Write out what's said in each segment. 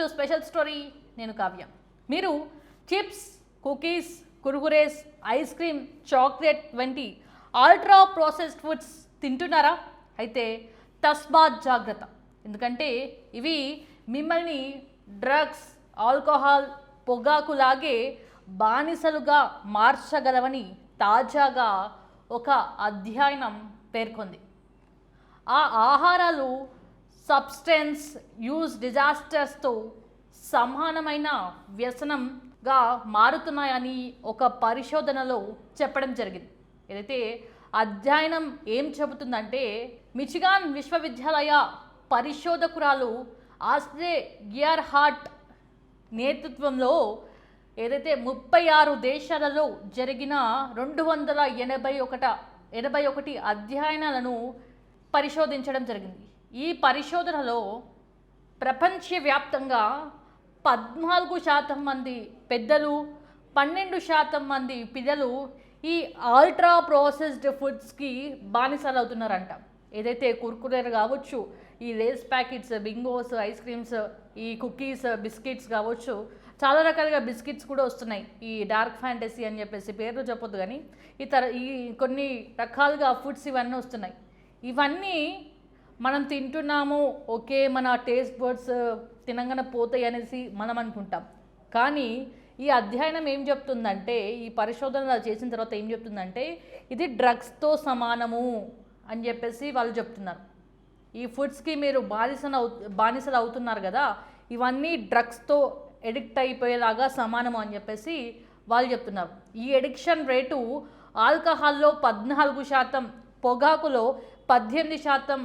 To special story నేను కావ్య. మీరు chips cookies Kurkures ice cream chocolate వంటి అల్ట్రా ప్రాసెస్డ్ ఫుడ్స్ తింటున్నారా? అయితే తస్మాత్ జాగ్రత్త. ఎందుకంటే ఇవి మిమ్మల్ని డ్రగ్స్ ఆల్కహాల్ పొగాకు లాగే బానిసలుగా మార్చగలవని తాజాగా ఒక అధ్యయనం పేర్కొంది. ఆ ఆహారాలు సబ్స్టెన్స్ యూజ్ డిజాస్టర్స్తో సమానమైన వ్యసనంగా మారుతున్నాయని ఒక పరిశోధనలో చెప్పడం జరిగింది. ఏదైతే అధ్యయనం ఏం చెబుతుందంటే మిచిగాన్ విశ్వవిద్యాలయ పరిశోధకురాలు ఆస్ట్రే గియర్ హార్ట్ నేతృత్వంలో ఏదైతే ముప్పై ఆరు దేశాలలో జరిగిన రెండు వందల ఎనభై ఒకట ఎనభై ఒకటి అధ్యయనాలను పరిశోధించడం జరిగింది. ఈ పరిశోధనలో ప్రపంచవ్యాప్తంగా పద్నాలుగు శాతం మంది పెద్దలు పన్నెండు శాతం మంది పిల్లలు ఈ అల్ట్రా ప్రాసెస్డ్ ఫుడ్స్కి బానిసలు అవుతున్నారంట ఏదైతే కుర్కురేలు కావచ్చు ఈ Lay's packets Bingos ice creams ఈ కుకీస్ బిస్కెట్స్ కావచ్చు చాలా రకాలుగా బిస్కెట్స్ కూడా వస్తున్నాయి. ఈ డార్క్ ఫ్యాంటసీ అని చెప్పేసి పేర్లు చెప్పొద్దు కానీ ఇతర ఈ కొన్ని రకాలుగా ఫుడ్స్ ఇవన్నీ వస్తున్నాయి. ఇవన్నీ మనం తింటున్నాము ఓకే మన టేస్ట్ బర్డ్స్ uh, తినంగానే పోతాయి అనేసి మనం అనుకుంటాం. కానీ ఈ అధ్యయనం ఏం చెప్తుందంటే ఈ పరిశోధన చేసిన తర్వాత ఏం చెప్తుందంటే ఇది డ్రగ్స్తో సమానము అని చెప్పేసి వాళ్ళు చెప్తున్నారు. ఈ ఫుడ్స్కి మీరు బానిసన అవు బానిసలు అవుతున్నారు కదా ఇవన్నీ డ్రగ్స్తో ఎడిక్ట్ అయిపోయేలాగా సమానము అని చెప్పేసి వాళ్ళు చెప్తున్నారు. ఈ ఎడిక్షన్ రేటు ఆల్కహాల్లో పద్నాలుగు శాతం పొగాకులో పద్దెనిమిది శాతం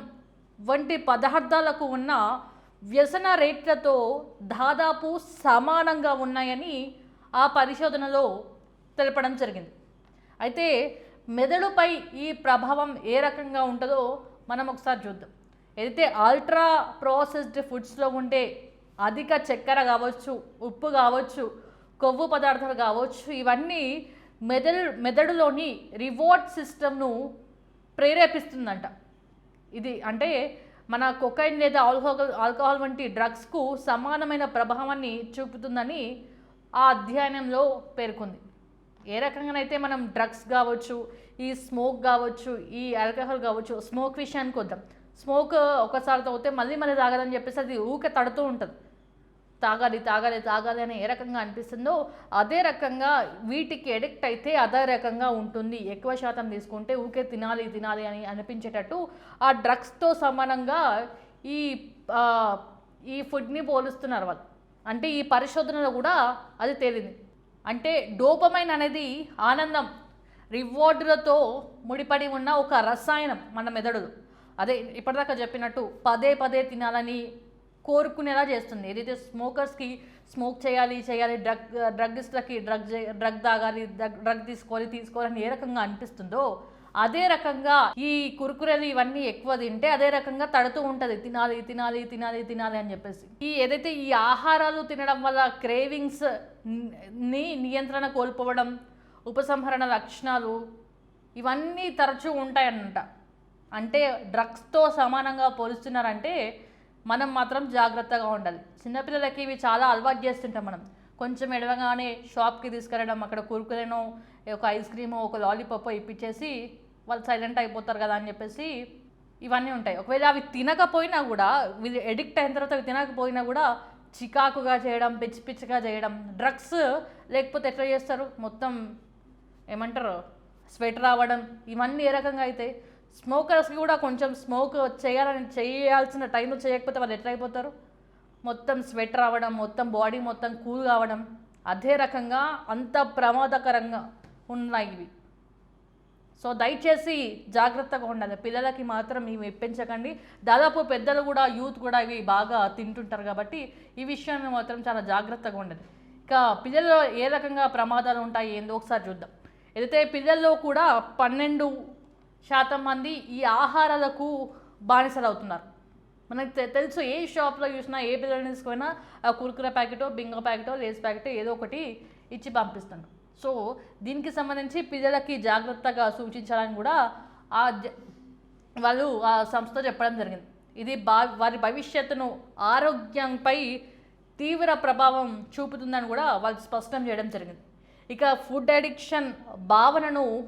వంటి పదార్థాలకు ఉన్న వ్యసన రేట్లతో దాదాపు సమానంగా ఉన్నాయని ఆ పరిశోధనలో తెలపడం జరిగింది. అయితే మెదడుపై ఈ ప్రభావం ఏ రకంగా ఉంటుందో మనం ఒకసారి చూద్దాం. ఏదైతే అల్ట్రా ప్రాసెస్డ్ ఫుడ్స్లో ఉండే అధిక చక్కెర కావచ్చు ఉప్పు కావచ్చు కొవ్వు పదార్థాలు కావచ్చు ఇవన్నీ మెదడు మెదడులోని రివార్డ్ సిస్టమ్ను ప్రేరేపిస్తుందంట. ఇది అంటే మన కొకైన్ లేదా ఆల్కహాల్ ఆల్కహాల్ వంటి డ్రగ్స్కు సమానమైన ప్రభావాన్ని చూపుతుందని ఆ అధ్యయనంలో పేర్కొంది. ఏ రకంగానైతే మనం డ్రగ్స్ కావచ్చు ఈ స్మోక్ కావచ్చు ఈ ఆల్కహాల్ కావచ్చు స్మోక్ విషయానికి వద్దాం. స్మోక్ ఒకసారి తాగితే మళ్ళీ మళ్ళీ తాగదని చెప్పేసి అది ఊకే తడుతూ ఉంటుంది. తాగాలి తాగాలి తాగాలి అని ఏ రకంగా అనిపిస్తుందో అదే రకంగా వీటికి ఎడిక్ట్ అయితే అదే రకంగా ఉంటుంది. ఎక్కువ శాతం తీసుకుంటే ఊకే తినాలి తినాలి అని అనిపించేటట్టు ఆ డ్రగ్స్తో సమానంగా ఈ ఈ ఫుడ్ని పోలుస్తున్నారు వాళ్ళు. అంటే ఈ పరిశోధనలో కూడా అది తేలింది. అంటే డోపమైన్ అనేది ఆనందం రివార్డులతో ముడిపడి ఉన్న ఒక రసాయనం మన మెదడులో. అదే ఇప్పటిదాకా చెప్పినట్టు పదే పదే తినాలని కోరుకునేలా చేస్తుంది. ఏదైతే స్మోకర్స్కి స్మోక్ చేయాలి చేయాలి డ్రగ్ డ్రగ్స్లకి డ్రగ్ డ్రగ్ తాగాలి డ్రగ్ డ్రగ్ తీసుకోవాలి తీసుకోవాలని ఏ రకంగా అనిపిస్తుందో అదే రకంగా ఈ కురుకురలు ఇవన్నీ ఎక్కువ తింటే అదే రకంగా తడుతూ ఉంటుంది. తినాలి తినాలి తినాలి తినాలి అని చెప్పేసి. ఈ ఏదైతే ఈ ఆహారాలు తినడం వల్ల క్రేవింగ్స్ని నియంత్రణ కోల్పోవడం ఉపసంహరణ లక్షణాలు ఇవన్నీ తరచూ ఉంటాయన్నమాట. అంటే డ్రగ్స్తో సమానంగా పోలుస్తున్నారంటే మనం మాత్రం జాగ్రత్తగా ఉండాలి. చిన్నపిల్లలకి ఇవి చాలా అలవాటు చేస్తుంటాం మనం. కొంచెం ఎడవగానే షాప్కి తీసుకెళ్ళడం అక్కడ కురుకులేనో ఒక ఐస్ క్రీమో ఒక లాలీపాప్ ఇప్పించేసి వాళ్ళు సైలెంట్ అయిపోతారు కదా అని చెప్పేసి ఇవన్నీ ఉంటాయి. ఒకవేళ అవి తినకపోయినా కూడా వీళ్ళు ఎడిక్ట్ అయిన తర్వాత అవి తినకపోయినా కూడా చికాకుగా చేయడం పిచ్చి పిచ్చిగా చేయడం డ్రగ్స్ లేకపోతే ఎట్లా చేస్తారు? మొత్తం ఏమంటారు? స్వెటర్ రావడం ఇవన్నీ ఏ రకంగా అయితే స్మోకర్స్కి కూడా కొంచెం స్మోక్ చేయాలని చేయాల్సిన టైంలో చేయకపోతే వాళ్ళు ఎట్లా అయిపోతారు? మొత్తం స్వెట్ రావడం మొత్తం బాడీ మొత్తం కూల్ కావడం అదే రకంగా అంత ప్రమాదకరంగా ఉన్నాయి ఇవి. సో దయచేసి జాగ్రత్తగా ఉండాలి. పిల్లలకి మాత్రం ఇవి ఇప్పించకండి దాదాపు పెద్దలు కూడా యూత్ కూడా ఇవి బాగా తింటుంటారు కాబట్టి ఈ విషయాన్ని మాత్రం చాలా జాగ్రత్తగా ఉండాలి. ఇక పిల్లల్లో ఏ రకంగా ప్రమాదాలు ఉంటాయి ఏందో ఒకసారి చూద్దాం. ఏదైతే పిల్లల్లో కూడా పన్నెండు శాతం మంది ఈ ఆహారాలకు బానిసలు అవుతున్నారు. మనకు తె- తెలుసు ఏ షాప్లో చూసినా ఏ పిల్లల్ని తీసుకున్నా ఆ కుర్కుర ప్యాకెటో బింగో ప్యాకెటో లేస్ ప్యాకెటో ఏదో ఒకటి ఇచ్చి పంపిస్తాను సో దీనికి సంబంధించి పిల్లలకి జాగ్రత్తగా సూచించాలని కూడా ఆ జ- వాళ్ళు ఆ సంస్థ చెప్పడం జరిగింది. ఇది బా వారి భవిష్యత్తును ఆరోగ్యంపై తీవ్ర ప్రభావం చూపుతుందని కూడా వాళ్ళు స్పష్టం చేయడం జరిగింది. ఇక ఫుడ్ అడిక్షన్ భావనను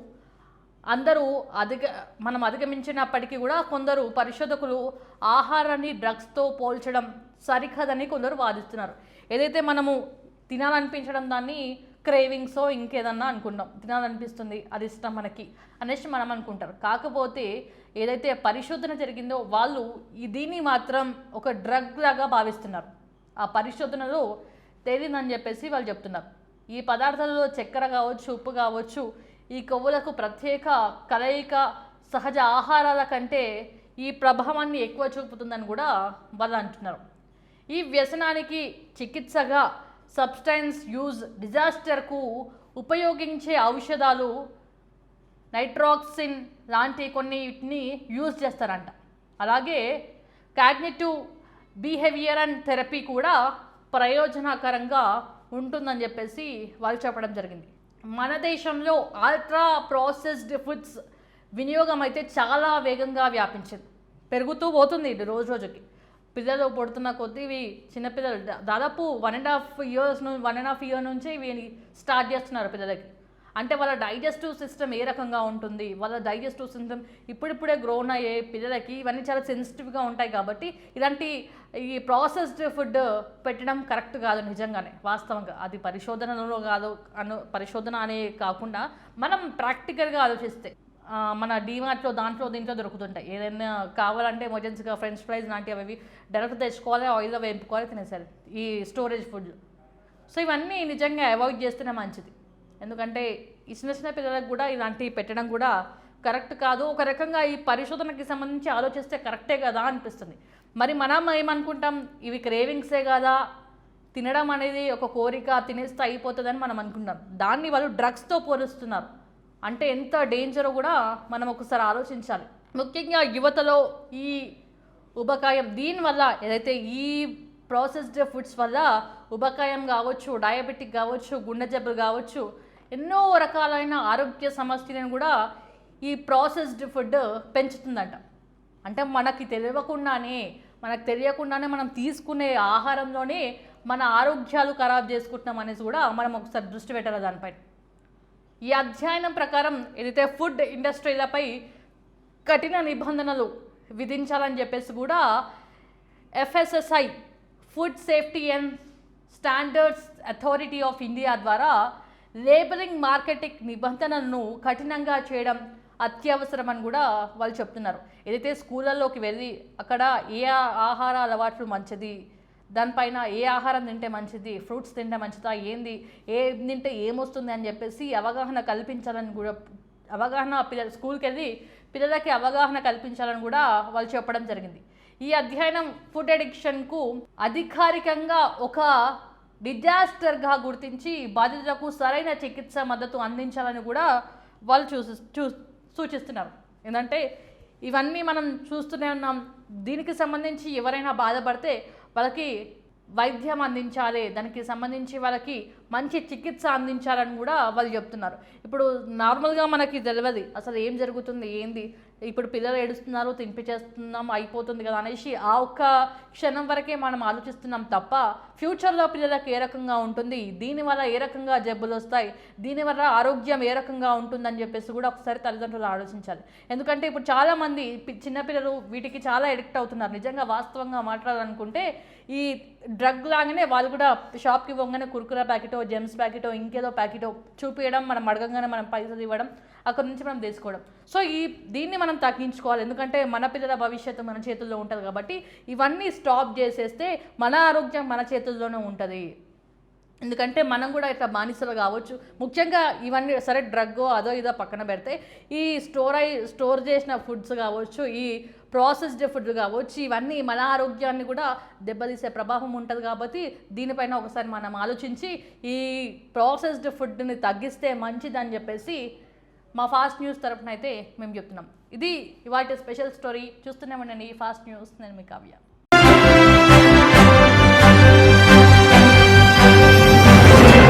అందరూ అధిక మనం అధిగమించినప్పటికీ కూడా కొందరు పరిశోధకులు ఆహారాన్ని డ్రగ్స్తో పోల్చడం సరికాదని కొందరు వాదిస్తున్నారు. ఏదైతే మనము తినాలనిపించడం దాన్ని క్రేవింగ్సో ఇంకేదన్నా అనుకుంటాం. తినాలనిపిస్తుంది అది ఇష్టం మనకి అనేసి మనం అనుకుంటారు. కాకపోతే ఏదైతే పరిశోధన జరిగిందో వాళ్ళు దీన్ని మాత్రం ఒక డ్రగ్ లాగా భావిస్తున్నారు. ఆ పరిశోధనలో తేలిందని చెప్పేసి వాళ్ళు చెప్తున్నారు. ఈ పదార్థాలలో చక్కెర కావచ్చు ఉప్పు కావచ్చు ఈ కొవ్వులకు ప్రత్యేక కలయిక సహజ ఆహారాల కంటే ఈ ప్రభావాన్ని ఎక్కువ చూపుతుందని కూడా వాళ్ళు అంటున్నారు. ఈ వ్యసనానికి చికిత్సగా సబ్స్టెన్స్ యూజ్ డిజాస్టర్కు ఉపయోగించే ఔషధాలు నైట్రాక్సిన్ లాంటి కొన్నిటిని యూజ్ చేస్తారంట. అలాగే కాగ్నిటివ్ బిహేవియర్ అండ్ థెరపీ కూడా ప్రయోజనకరంగా ఉంటుందని చెప్పేసి వాళ్ళు చెప్పడం జరిగింది. మన దేశంలో అల్ట్రా ప్రాసెస్డ్ ఫుడ్స్ వినియోగం అయితే చాలా వేగంగా వ్యాపించింది. పెరుగుతూ పోతుంది ఇది రోజు రోజుకి. పిల్లలు పుడుతున్న కొద్దీ ఇవి చిన్నపిల్లలు దాదాపు వన్ అండ్ హాఫ్ ఇయర్స్ నుంచి వన్ అండ్ హాఫ్ ఇయర్ నుంచి ఇవి స్టార్ట్ చేస్తున్నారు పిల్లలకి. అంటే వాళ్ళ డైజెస్టివ్ సిస్టమ్ ఏ రకంగా ఉంటుంది? వాళ్ళ డైజెస్టివ్ సిస్టమ్ ఇప్పుడిప్పుడే గ్రోన్ అయ్యే పిల్లలకి ఇవన్నీ చాలా సెన్సిటివ్గా ఉంటాయి కాబట్టి ఇలాంటి ఈ ప్రాసెస్డ్ ఫుడ్ పెట్టడం కరెక్ట్ కాదు నిజంగానే వాస్తవంగా. అది పరిశోధనలో కాదు అను పరిశోధన అనే కాకుండా మనం ప్రాక్టికల్గా ఆలోచిస్తే మన డీమార్ట్లో దాంట్లో దీంట్లో దొరుకుతుంటాయి. ఏదైనా కావాలంటే ఎమర్జెన్సీగా ఫ్రెంచ్ ఫ్రైస్ లాంటివి అవి డైరెక్ట్ తెచ్చుకోవాలి ఆయిల్లో వేపుకోవాలి తినేసారు ఈ స్టోరేజ్ ఫుడ్ సో ఇవన్నీ నిజంగా అవాయిడ్ చేస్తేనే మంచిది. ఎందుకంటే ఈ చిన్న చిన్న పిల్లలకు కూడా ఇలాంటివి పెట్టడం కూడా కరెక్ట్ కాదు. ఒక రకంగా ఈ పరిశోధనకి సంబంధించి ఆలోచిస్తే కరెక్టే కదా అనిపిస్తుంది. మరి మనం ఏమనుకుంటాం? ఇవి క్రేవింగ్సే కదా? తినడం అనేది ఒక కోరిక తినేస్తే అయిపోతుందని మనం అనుకుంటాం. దాన్ని వాళ్ళు డ్రగ్స్తో పోలుస్తున్నారు. అంటే ఎంత డేంజరో కూడా మనం ఒకసారి ఆలోచించాలి. ముఖ్యంగా యువతలో ఈ ఉబకాయం దీనివల్ల ఏదైతే ఈ ప్రాసెస్డ్ ఫుడ్స్ వల్ల ఉబకాయం కావచ్చు డయాబెటిక్ కావచ్చు గుండె జబ్బులు కావచ్చు ఎన్నో రకాలైన ఆరోగ్య సమస్యలను కూడా ఈ ప్రాసెస్డ్ ఫుడ్ పెంచుతుందంట. అంటే మనకి తెలియకుండానే మనకు తెలియకుండానే మనం తీసుకునే ఆహారంలోనే మన ఆరోగ్యాలు ఖరాబ్ చేసుకుంటున్నాం అనేసి కూడా మనం ఒకసారి దృష్టి పెట్టాలి దానిపైన ఈ అధ్యయనం ప్రకారం ఏదైతే ఫుడ్ ఇండస్ట్రీలపై కఠిన నిబంధనలు విధించాలని చెప్పేసి కూడా FSSAI food safety and standards authority of India ద్వారా లేబరింగ్ మార్కెటింగ్ నిబంధనలను కఠినంగా చేయడం అత్యవసరమని కూడా వాళ్ళు చెప్తున్నారు. ఏదైతే స్కూళ్ళల్లోకి వెళ్ళి అక్కడ ఏ ఆహార అలవాట్లు మంచిది దానిపైన ఏ ఆహారం తింటే మంచిది ఫ్రూట్స్ తింటే మంచిదా ఏంది ఏ తింటే ఏమొస్తుంది అని చెప్పేసి అవగాహన కల్పించాలని కూడా అవగాహన పిల్లలు స్కూల్కి వెళ్ళి పిల్లలకి అవగాహన కల్పించాలని కూడా వాళ్ళు చెప్పడం జరిగింది. ఈ అధ్యయనం ఫుడ్ అడిక్షన్కు అధికారికంగా ఒక డిజాస్టర్గా గుర్తించి బాధితులకు సరైన చికిత్స మద్దతు అందించాలని కూడా వాళ్ళు చూసి చూ సూచిస్తున్నారు. ఏంటంటే ఇవన్నీ మనం చూస్తూనే ఉన్నాం. దీనికి సంబంధించి ఎవరైనా బాధపడితే వాళ్ళకి వైద్యం అందించాలి. దానికి సంబంధించి వాళ్ళకి మంచి చికిత్స అందించాలని కూడా వాళ్ళు చెప్తున్నారు. ఇప్పుడు నార్మల్గా మనకి తెలియదు అసలు ఏం జరుగుతుంది ఏంది ఇప్పుడు పిల్లలు ఏడుస్తున్నారు తినిపించేస్తున్నాం అయిపోతుంది కదా అనేసి ఆ ఒక్క క్షణం వరకే మనం ఆలోచిస్తున్నాం తప్ప ఫ్యూచర్లో పిల్లలకు ఏ రకంగా ఉంటుంది దీనివల్ల ఏ రకంగా జబ్బులు వస్తాయి దీనివల్ల ఆరోగ్యం ఏ రకంగా ఉంటుందని చెప్పేసి కూడా ఒకసారి తల్లిదండ్రులు ఆలోచించాలి. ఎందుకంటే ఇప్పుడు చాలామంది చిన్నపిల్లలు వీటికి చాలా ఎడిక్ట్ అవుతున్నారు. నిజంగా వాస్తవంగా మాట్లాడాలనుకుంటే ఈ డ్రగ్ లాగానే వాళ్ళు కూడా షాప్కి పోగానే కుర్కురా ప్యాకెట్ జెమ్స్ ప్యాకెటో ఇంకేదో ప్యాకెటో చూపించడం మనం అడగంగానే మనం పైసలు ఇవ్వడం అక్కడ నుంచి మనం తీసుకోవడం. సో ఈ దీన్ని మనం తగ్గించుకోవాలి. ఎందుకంటే మన పిల్లల భవిష్యత్తు మన చేతుల్లో ఉంటుంది కాబట్టి ఇవన్నీ స్టాప్ చేసేస్తే మన ఆరోగ్యం మన చేతుల్లోనే ఉంటుంది. ఎందుకంటే మనం కూడా ఇట్లా బానిసలు కావచ్చు. ముఖ్యంగా ఇవన్నీ సరే డ్రగ్ అదో ఇదో పక్కన పెడితే ఈ స్టోర్ అయి స్టోర్ చేసిన ఫుడ్స్ కావచ్చు ఈ ప్రాసెస్డ్ ఫుడ్ కావచ్చు ఇవన్నీ మన ఆరోగ్యాన్ని కూడా దెబ్బతీసే ప్రభావం ఉంటుంది కాబట్టి దీనిపైన ఒకసారి మనం ఆలోచించి ఈ ప్రాసెస్డ్ ఫుడ్ని తగ్గిస్తే మంచిదని చెప్పేసి మా ఫాస్ట్ న్యూస్ తరఫున అయితే మేము చెప్తున్నాం. ఇది ఇవాటి స్పెషల్ స్టోరీ. చూస్తూనే ఉండండి ఈ ఫాస్ట్ న్యూస్. నేను మీ కావ్య.